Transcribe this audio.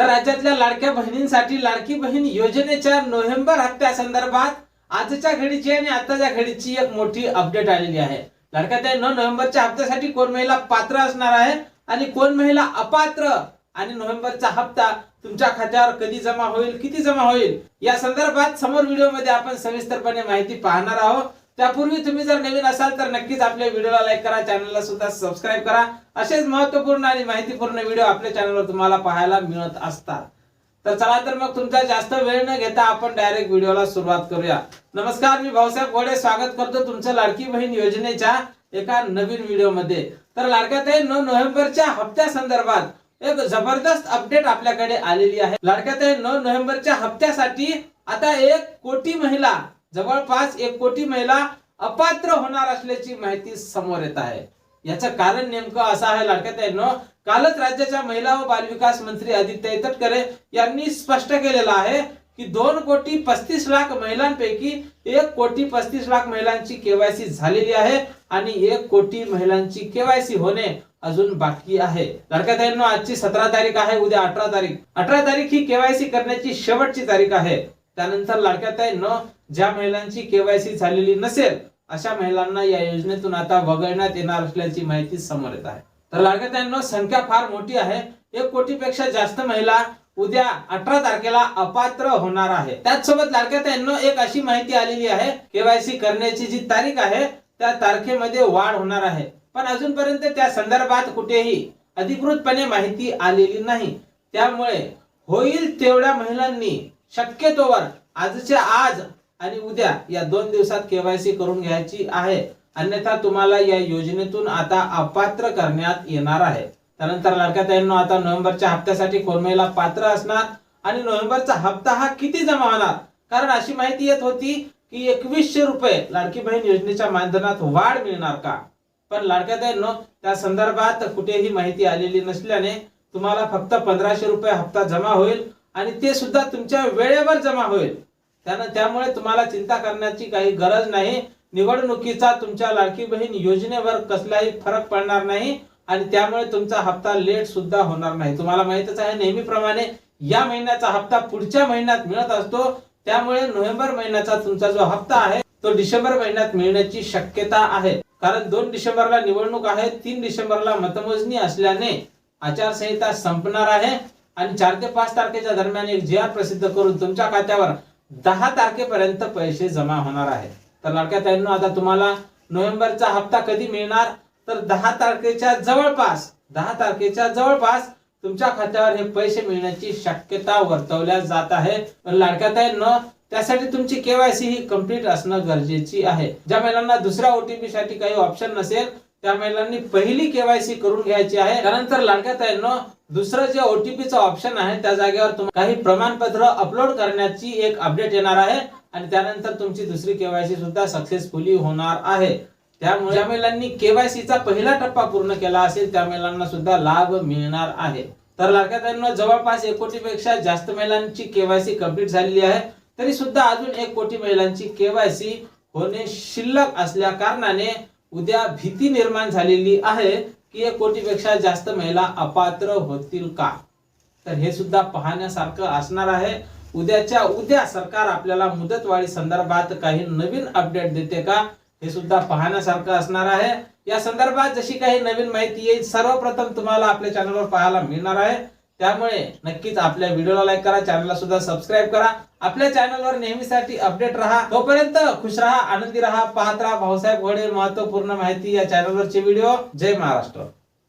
तर राज्यातल्या लाडक्या बहिणींसाठी लाडकी बहीण योजनेच्या नोव्हेंबर हप्त्या संदर्भात आजच्या घडीची आणि आताच्या घडीची एक मोठी अपडेट आलेली आहे. लाडक्या त्या नोव्हेंबरच्या हप्त्यासाठी कोण महिला पात्र असणार आहे आणि कोण महिला अपात्र? आणि नोव्हेंबरचा हप्ता तुमच्या खात्यावर कधी जमा होईल किती जमा होईल? या संदर्भात समोर व्हिडिओमध्ये आपण सविस्तरपणे माहिती पाहणार आहोत. त्यापूर्वी तुम्ही जर नवीन असाल तर नक्कीच आपल्या व्हिडिओला लाईक करा चॅनलला सुद्धा सबस्क्राईब करा. असेच महत्त्वपूर्ण आणि माहितीपूर्ण व्हिडिओ आपल्या चॅनलवर तुम्हाला पाहायला मिळत असतात. तर चला तर मग तुमचा जास्त वेळ न घेता आपण डायरेक्ट व्हिडिओला सुरुवात करूया. नमस्कार मी भाऊसाहेब घोडे स्वागत करतो तुमचं लाडकी बहीण योजनेच्या एका नवीन व्हिडिओमध्ये. तर लाडक्यात आहे नऊ नोव्हेंबरच्या हप्त्या संदर्भात एक जबरदस्त अपडेट आपल्याकडे आलेली आहे. लाडक्यात आहे नऊ नोव्हेंबरच्या हप्त्यासाठी आता एक कोटी महिला जवळपास एक कोटी महिला अपात्र होणार असल्याची माहिती समोर येत आहे. याचं कारण नेमकं असं आहे लाडक्यात आहे कालच राज्याच्या महिला व बालविकास मंत्री आदित्य तटकरे यांनी स्पष्ट केलेलं आहे की दोन कोटी पस्तीस लाख महिलांपैकी एक कोटी पस्तीस लाख महिलांची केवायसी झालेली आहे आणि एक कोटी महिलांची केवायसी होणे अजून बाकी आहे. लडक्यात आहे आजची सतरा तारीख आहे उद्या अठरा तारीख. अठरा तारीख ही केवायसी करण्याची शेवटची तारीख आहे. त्यानंतर लाडक्या आहे न ज्या महिलांची केवायसी झालेली नसेल अशा महिलांना या योजनेतून आता वगळण्यात येणार असल्याची माहिती समोर येत आहे. तर लाडक्या आहे संख्या फार मोठी आहे. एक कोटीपेक्षा जास्त महिला उद्या अठरा तारखेला अपात्र होणार आहे. त्याचसोबत लाडक्या आहे एक अशी माहिती आलेली आहे केवायसी करण्याची जी तारीख आहे त्या तारखेमध्ये वाढ होणार आहे. पण अजूनपर्यंत त्या संदर्भात कुठेही अधिकृतपणे माहिती आलेली नाही. त्यामुळे होईल तेवढ्या महिलांनी शक्यतोवर आजच्या आज आणि उद्या या दोन दिवसात केवायसी करून घ्यायची आहे. अन्यथा तुम्हाला या योजनेतून आता अपात्र करण्यात येणार आहे. त्यानंतर लडक्याताईंनो आता नोव्हेंबरच्या हप्त्यासाठी कोरमेला पात्र असणार आणि नोव्हेंबरचा हप्ता हा किती जमा होणार कारण अशी माहिती येत होती की एकवीसशे रुपये लाडकी बहीण योजनेच्या मानधनात वाढ मिळणार का? पण लाडक्याताईंनो त्या संदर्भात कुठेही माहिती आलेली नसल्याने तुम्हाला फक्त पंधराशे रुपये हप्ता जमा होईल. आणि ते सुद्धा तुमच्या वेळेवर जमा होईल. त्यानं त्यामुळे तुम्हाला चिंता करण्याची काही गरज नाही. निवडणुकीचा तुमच्या लाडकी बहीण योजनेवर कसलाही फरक पडणार नाही आणि त्यामुळे तुमचा हप्ता लेट सुद्धा होणार नाही. तुम्हाला माहितच आहे नेहमीप्रमाणे या महिन्याचा हप्ता पुढच्या महिन्यात मिळत असतो. त्यामुळे नोव्हेंबर महिन्याचा तुमचा जो हप्ता आहे तो डिसेंबर महिन्यात मिळण्याची शक्यता आहे. कारण दोन डिसेंबरला निवडणूक आहे तीन डिसेंबरला मतमोजणी असल्याने आचारसंहिता संपणार आहे. आणि चार ते पाच तारखेच्या दरम्यान एक जी आर प्रसिद्ध करून तुमच्या खात्यावर दहा तारखेपर्यंत पैसे जमा होणार आहेत. तर लाडक्या ताईंनो आता तुम्हाला नोव्हेंबरचा हप्ता कधी मिळणार? तर दहा तारखेच्या जवळपास दहा तारखेच्या जवळपास तुमच्या खात्यावर हे पैसे मिळण्याची शक्यता वर्तवल्या जात आहे. पण लाडक्या ताईंनो त्यासाठी तुमची केवायसी ही कंप्लीट असणं गरजेची आहे. ज्या महिलांना दुसऱ्या ओटीपी साठी काही ऑप्शन नसेल त्या महिलांनी पहिली केवायसी करून घ्यायची आहे. त्यानंतर लाडक्या ताईंनो दुसरं जे ओटीपीचं ऑप्शन आहे त्या जागेवर तुम्हाला काही प्रमाणपत्र अपलोड करण्याची एक अपडेट येणार आहे आणि त्यानंतर तुमची दुसरी केवायसी सुद्धा सक्सेसफुली होणार आहे. त्यामुळे ज्या महिलांनी केवायसीचा पहिला टप्पा पूर्ण केला असेल त्या महिलांना सुद्धा लाभ मिळणार आहे. तर लाडक्यात जवळपास एक कोटीपेक्षा जास्त महिलांची केवायसी कंप्लीट झालेली आहे. तरी सुद्धा अजून एक कोटी महिलांची केवायसी होणे शिल्लक असल्या कारणाने उद्या भीती निर्माण झालेली आहे. की एक कोटीपेक्षा जास्त महिला अपात्र होतील का? तर हे सुद्धा पाहण्यासारखं असणार आहे. उद्याच्या उद्या सरकार आपल्याला मुदतवाढी संदर्भात काही नवीन अपडेट देते का? हे सुद्धा पाहण्यासारखं असणार आहे. या संदर्भात जशी काही नवीन माहिती येईल सर्वप्रथम तुम्हाला आपल्या चॅनलवर पाहायला मिळणार आहे. त्यामुळे नक्कीच आपल्या व्हिडिओला लाईक करा चॅनलला सुद्धा सबस्क्राईब करा. आपल्या चॅनलवर नेहमीसाठी अपडेट राहा. तोपर्यंत खुश राहा आनंदी राहा पाहत राहा. भाऊसाहेब घोडे महत्त्वपूर्ण माहिती या चॅनलवरचे व्हिडिओ. जय महाराष्ट्र.